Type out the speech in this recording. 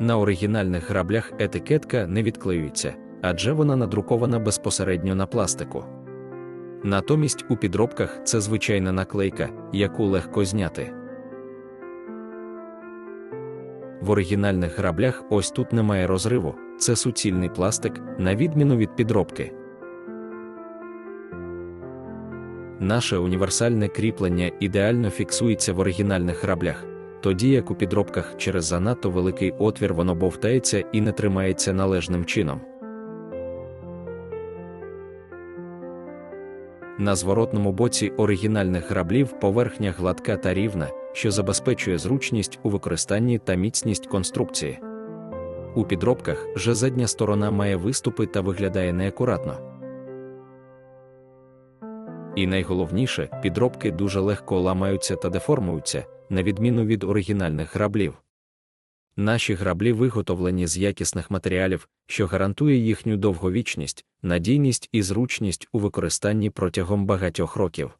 На оригінальних граблях етикетка не відклеюється, адже вона надрукована безпосередньо на пластику. Натомість у підробках це звичайна наклейка, яку легко зняти. В оригінальних граблях ось тут немає розриву, це суцільний пластик, на відміну від підробки. Наше універсальне кріплення ідеально фіксується в оригінальних граблях, тоді як у підробках через занадто великий отвір воно бовтається і не тримається належним чином. На зворотному боці оригінальних граблів поверхня гладка та рівна, що забезпечує зручність у використанні та міцність конструкції. У підробках же задня сторона має виступи та виглядає неакуратно. І найголовніше, підробки дуже легко ламаються та деформуються, на відміну від оригінальних граблів. Наші граблі виготовлені з якісних матеріалів, що гарантує їхню довговічність, надійність і зручність у використанні протягом багатьох років.